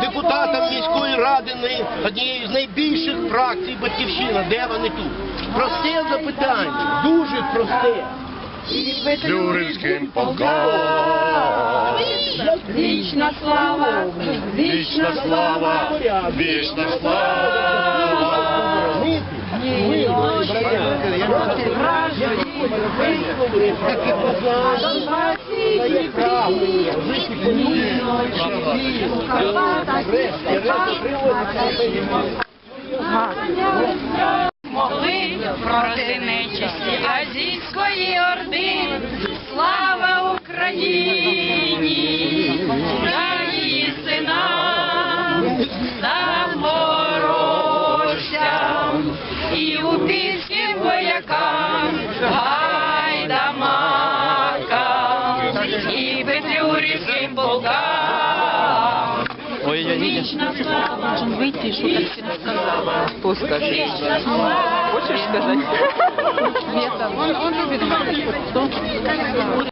Депутатам міської ради однієї з найбільших фракцій Батьківщина. Де вони тут? Просте запитання, дуже просте. Тюринським полком. Вічна слава, Вічна слава, вічна слава. Могли проти нечисті азійської орди. Слава Україні! За її синам, запорожцям і упільським воякам, гайдамакам і петлюрівським полкам. Вічна слава, должен выйти и что-то всем сказать. Что скажи? вічна слава. Хочешь сказать? Света. Он, он любит говорить. Что?